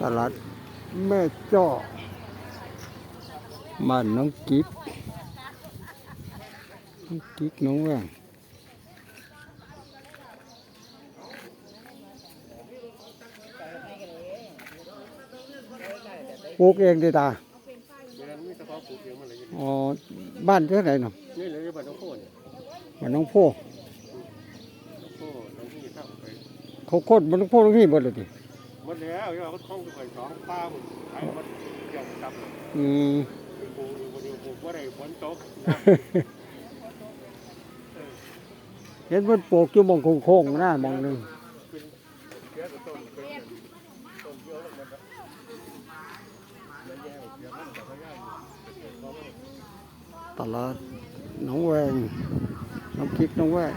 ตลาดแม่จ้อบ้านน้องกิ๊กน้องกิ๊กน้องแหวงปลูกเองดีตาแม่นมีเฉพาะปลูกเองมันเลยอ๋อบ้านเท่าไหร่เนาะนี่เลยบ้านน้องโคเนี่ยบ้านน้องโพ น้องโคน้องที่เข้าไป เขาโคตรบ้านน้องโพตรงนี้หมดเลยดิหมดแล้วยังเขาคล้องไปสองป้าหมดขายหมดเกี่ยวกับอืมปลูกอยู่คนเดียวปลูกว่าได้ฝนตกเห็นมันปลูกอยู่หมองโค้งๆหน้าหมองหนึงเสียต้นเป็นต้นเยอะแล้วมันแล้วแย่เสียมันแต่ก็ย่ายตลาดหน้องแวงน้ำพริกน้องแวง